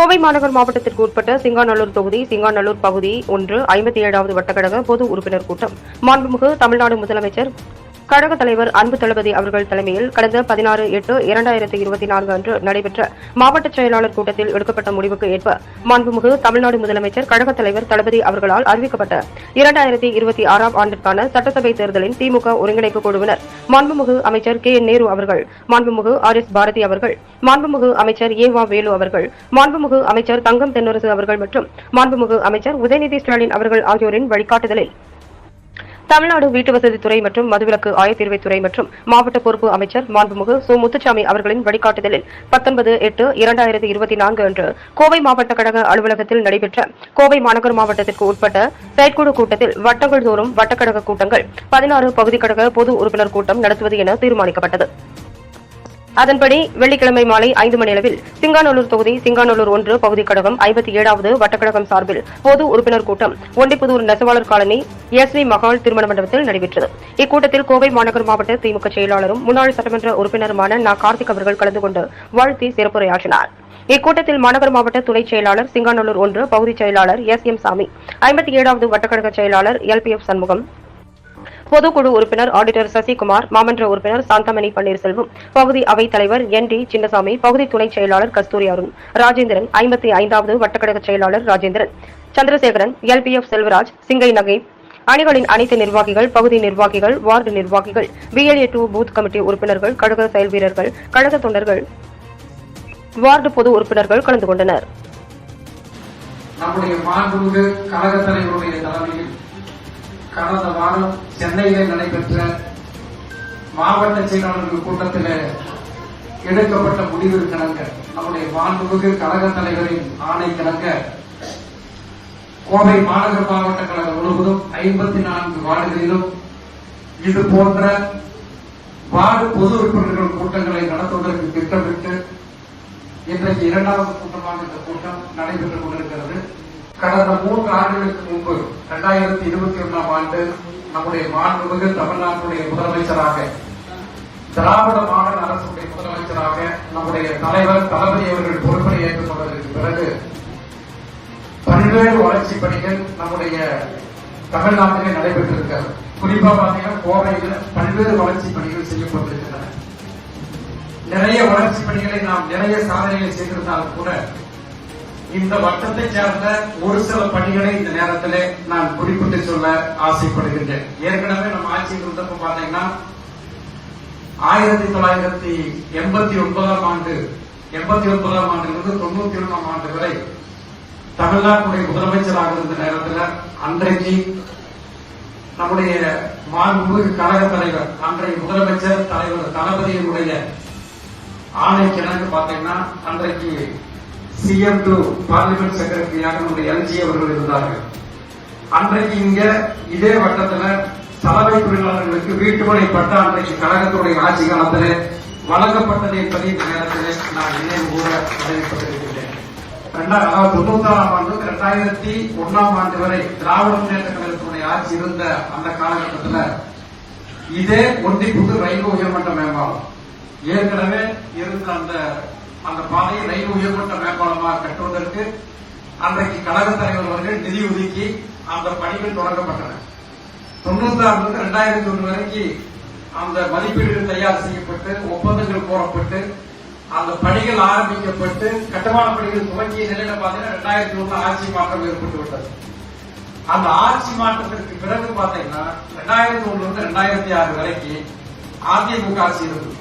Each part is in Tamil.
கோவை மாநகர் மாவட்டத்திற்கு உட்பட்ட சிங்காநல்லூர் தொகுதி சிங்காநல்லூர் பகுதி ஒன்று ஐம்பத்தி ஏழாவது வட்டக்கழக பொது உறுப்பினர் கூட்டம். மாண்புமிகு தமிழ்நாடு முதலமைச்சர் கழக தலைவர் அன்பு தளபதி அவர்கள் தலைமையில் கடந்த பதினாறு எட்டு இரண்டாயிரத்தி இருபத்தி நான்கு அன்று நடைபெற்ற மாவட்ட செயலாளர் கூட்டத்தில் எடுக்கப்பட்ட முடிவுக்கு ஏற்ப மாண்புமிகு தமிழ்நாடு முதலமைச்சர் கழக தலைவர் தளபதி அவர்களால் அறிவிக்கப்பட்ட இரண்டாயிரத்தி இருபத்தி ஆறாம் ஆண்டிற்கான சட்டசபை தேர்தலின் திமுக ஒருங்கிணைப்பு குழுவினர் மாண்புமிகு அமைச்சர் கே நேரு அவர்கள் மாண்புமிகு ஆர் எஸ் பாரதி அவர்கள் மாண்புமிகு அமைச்சர் ஏ வா வேலு அவர்கள் மாண்புமிகு அமைச்சர் தங்கம் தென்னரசு அவர்கள் மற்றும் மாண்புமிகு அமைச்சர் உதயநிதி ஸ்டாலின் அவர்கள் ஆகியோரின் வழிகாட்டுதலில் தமிழ்நாடு வீட்டு வசதித்துறை மற்றும் மதுவிலக்கு ஆயத்தீர்வைத்துறை மற்றும் மாவட்ட பொறுப்பு அமைச்சர் மாண்புமிகு சு. முத்துசாமி அவர்களின் வழிகாட்டுதலில் பத்தொன்பது எட்டு இரண்டாயிரத்தி இருபத்தி நான்கு அன்று கோவை மாவட்ட கழக அலுவலகத்தில் நடைபெற்ற கோவை மாநகர் மாவட்டத்திற்கு உட்பட்ட செயற்குழு கூட்டத்தில் வட்டங்கள் தோறும் வட்டக்கழக கூட்டங்கள் பதினாறு பகுதி கழக பொது உறுப்பினர் கூட்டம் நடத்துவது என தீர்மானிக்கப்பட்டது. அதன்படி வெள்ளிக்கிழமை மாலை ஐந்து மணியளவில் சிங்காநல்லூர் தொகுதி சிங்காநல்லூர் ஒன்று பகுதி கழகம் ஐம்பத்தி ஏழாவது வட்டக்கழகம் சார்பில் பொது உறுப்பினர் கூட்டம் ஒண்டிப்புதூர் நெசவாளர் காலனி எஸ் வி மகால் திருமண மண்டபத்தில் நடைபெற்றது. இக்கூட்டத்தில் கோவை மாநகர் மாவட்ட திமுக செயலாளரும் முன்னாள் சட்டமன்ற உறுப்பினருமான நா. கார்த்திக் அவர்கள் கலந்து கொண்டு வாழ்த்தி சிறப்புரையாற்றினார். இக்கூட்டத்தில் மாநகர் மாவட்ட துணை செயலாளர் சிங்காநல்லூர் ஒன்று பகுதி செயலாளர் எஸ் எம் சாமி ஐம்பத்தி ஏழாவது வட்டக்கழக செயலாளர் எல் பி எஃப் சண்முகம் பொதுக்குழு உறுப்பினர் ஆடிட்டர் சசிகுமார் மாமன்ற உறுப்பினர் சாந்தமணி பன்னீர்செல்வம் பகுதி அவைத் தலைவர் என் டி சின்னசாமி பகுதி துணைச் செயலாளர் கஸ்தூரி அருண் ராஜேந்திரன் ஐம்பத்தி ஐந்தாவது வட்டக்கழக செயலாளர் Rajendran Chandrasekaran L P F Selvaraj சிங்கை நகை அணிகளின் அனைத்து நிர்வாகிகள் பகுதி நிர்வாகிகள் வார்டு நிர்வாகிகள் பிஎல்ஏ டூ பூத் கமிட்டி உறுப்பினர்கள் கழக செயல் வீரர்கள் கழக தொண்டர்கள் வார்டு பொது உறுப்பினர்கள் கலந்து கொண்டனர். நம்முடைய மாண்புமிகு கழக தலைவருடைய தலைமையில் கடந்த வாரம் சென்னையிலே நடைபெற்ற மாவட்ட செயலாளர்கள் கூட்டத்தில் எடுக்கப்பட்ட முடிவு முடிவிற்கிணங்க நம்முடைய மாண்புமிகு கழக தலைவரின் ஆணை கிணங்க கோவை மாநகர மாவட்ட கழகம் முழுவதும் ஐம்பத்தி நான்கு வார்டுகளிலும் இது போன்ற வார்டு பொது உறுப்பினர்கள் கூட்டங்களை நடத்துவதற்கு திட்டமிட்டு இன்றைக்கு இரண்டாவது கூட்டமாக இந்த கூட்டம் நடைபெற்றுக் கொண்டிருக்கிறது. கடந்த மூன்று ஆண்டுகளுக்கு முன்பு இரண்டாயிரத்தி இருபத்தி ஒன்றாம் ஆண்டு நம்முடைய மாண்புமிகு தமிழ்நாட்டுடைய முதலமைச்சராக திராவிட மாடல் அரசுடைய முதலமைச்சராக நம்முடைய தலைவர் தளபதி அவர்கள் பொறுப்பை ஏற்றுக்கொண்டதற்கு பிறகு பல்வேறு வளர்ச்சி பணிகள் நம்முடைய தமிழ்நாட்டிலே நடைபெற்றிருக்கிறது. குறிப்பா பாத்தீங்கன்னா கோவையில் பல்வேறு வளர்ச்சி பணிகள் செய்யப்பட்டிருக்கின்றன. நிறைய வளர்ச்சி பணிகளை நாம் நிறைய சாதனைகளை செய்திருந்தாலும் கூட இந்த வட்டத்தை சார்ந்த ஒரு சில பணிகளை இந்த நேரத்தில் நான் குறிப்பிட்டு சொல்ல ஆசைப்படுகின்றேன். ஏற்கனவே நம்ம ஆட்சியில் இருந்தப்ப பாத்தீங்கன்னா ஆயிரத்தி தொள்ளாயிரத்தி எண்பத்தி ஒன்பதாம் ஆண்டு எண்பத்தி ஒன்பதாம் ஆண்டிலிருந்து தொண்ணூத்தி ஒன்றாம் ஆண்டு வரை தமிழ்நாட்டுடைய முதலமைச்சராக இருந்த நேரத்தில் அன்றைக்கு நம்முடைய மாண்புமிகு கழக தலைவர் அன்றைய முதலமைச்சர் தலைவர் தளபதியினுடைய ஆணை கிணக்கு பாத்தீங்கன்னா அன்றைக்கு சிஎம் டு பார்லிமெண்ட் செக்ரட்டரியாக நம்முடைய எல்ஜி அவர்கள் இருந்தார்கள். அன்றைக்கு இங்க இதே வட்டத்துல சலவை தொழிலாளர்களுக்கு வீட்டுமனை பட்டா அன்றைக்கு கழகத்துடைய ஆட்சி காலத்தில் வழங்கப்பட்டது என்பதை இந்த நேரத்தில் நான் நினைவு கூற கடமைப்பட்டிருக்கின்றேன் ரெண்டாயிரம் அதாவது தொண்ணூத்தாறாம் ஆண்டு ரெண்டாயிரத்தி ஒன்னாம் ஆண்டு வரை திராவிட முன்னேற்ற கழகத்துடைய ஆட்சி இருந்த அந்த காலகட்டத்தில் இதே ஒண்டிப்புது ரயில்வே உயர்மட்ட மேம்பாலம். ஏற்கனவே இருந்த அந்த அந்த பாதையை ரயில் உயர்மட்ட மேம்பாலமாக கட்டுவதற்கு அன்றைக்கு கழக தலைவர் அவர்கள் நிதி ஒதுக்கி அந்த பணிகள் தொடங்கப்பட்டன. தொண்ணூத்தி ஆறுல ரெண்டாயிரத்தி ஒன்று வரைக்கும் அந்த மதிப்பீடுகள் தயார் செய்யப்பட்டு ஒப்பந்தங்கள் கோரப்பட்டு அந்த பணிகள் ஆரம்பிக்கப்பட்டு கட்டுமான பணிகள் துவங்கிய நிலையில பாத்தீங்கன்னா ரெண்டாயிரத்தி ஒண்ணு ஆட்சி மாற்றம் ஏற்பட்டு விட்டது. அந்த ஆட்சி மாற்றத்திற்கு பிறகு பாத்தீங்கன்னா ரெண்டாயிரத்தி ஒண்ணுல இருந்து ரெண்டாயிரத்தி ஆறு வரைக்கும் அதிமுக ஆட்சி இருந்தது.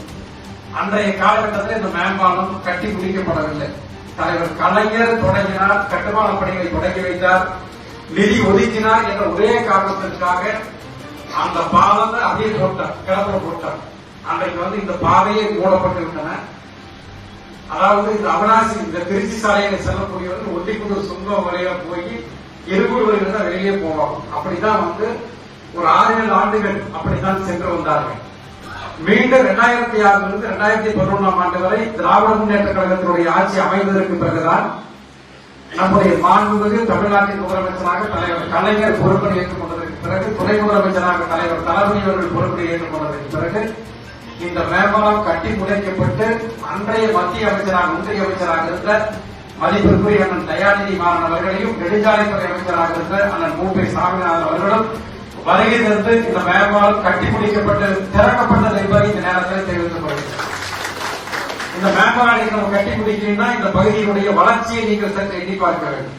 அன்றைய காலகட்டத்தில் இந்த மேம்பாலம் கட்டி முடிக்கப்படவில்லை. தலைவர் கலைஞர் தொடங்கினார் கட்டுமான பணிகளை தொடங்கி வைத்தார் நிதி ஒதுக்கினார் என்ற ஒரே காரணத்திற்காக அந்த பாலத்தை அப்படியே போட்டார் கிளப்புல போட்டார். அன்றைக்கு வந்து இந்த பாதையை மூடப்பட்டு அதாவது இந்த அவனாசி இந்த திருச்சி சாலையில செல்லக்கூடியவர்கள் ஒட்டிக்குண்டு சுங்கம் வரையில போய் இருபது தான் வெளியே போவாங்க. அப்படிதான் வந்து ஒரு ஆறு ஏழு ஆண்டுகள் அப்படித்தான் சென்று வந்தார்கள். மீண்டும் இரண்டாயிரத்தி ஆறிலிருந்து இரண்டாயிரத்தி பதினொன்றாம் ஆண்டு வரை திராவிட முன்னேற்ற கழகத்தினுடைய ஆட்சி அமைந்ததற்கு பிறகுதான் நம்முடைய மாண்புமிகு தமிழ்நாட்டின் முதலமைச்சராக தலைவர் கலைஞர் பொறுப்பை ஏற்றுக்கொண்டதற்கு பிறகு துணை முதலமைச்சராக தலைவர் தளபதி அவர்கள் பொறுப்பை ஏற்றுக்கொண்டதற்கு பிறகு இந்த மேம்பாலம் கட்டி முடிக்கப்பட்டு அன்றைய மத்திய அமைச்சராக ஒன்றிய அமைச்சராக இருந்த மதிப்பிற்குரிய அண்ணன் தயாநிதி மாறன் அவர்களையும் நெடுஞ்சாலைத்துறை அமைச்சராக இருந்த அண்ணன் மூப்பை சாமிநாதன் அவர்களும் வருகை தந்து இந்த மேம்பாலம் கட்டி முடிக்கப்பட்டு திறக்கப்பட்டது என்பதை இந்த நேரத்தில் தெரிவித்துக் இந்த மேம்பாலை நம்ம கட்டி முடிக்கணும்னா இந்த பகுதியினுடைய வளர்ச்சியை நீங்கள் சற்று எண்ணி பார்க்க வேண்டும்.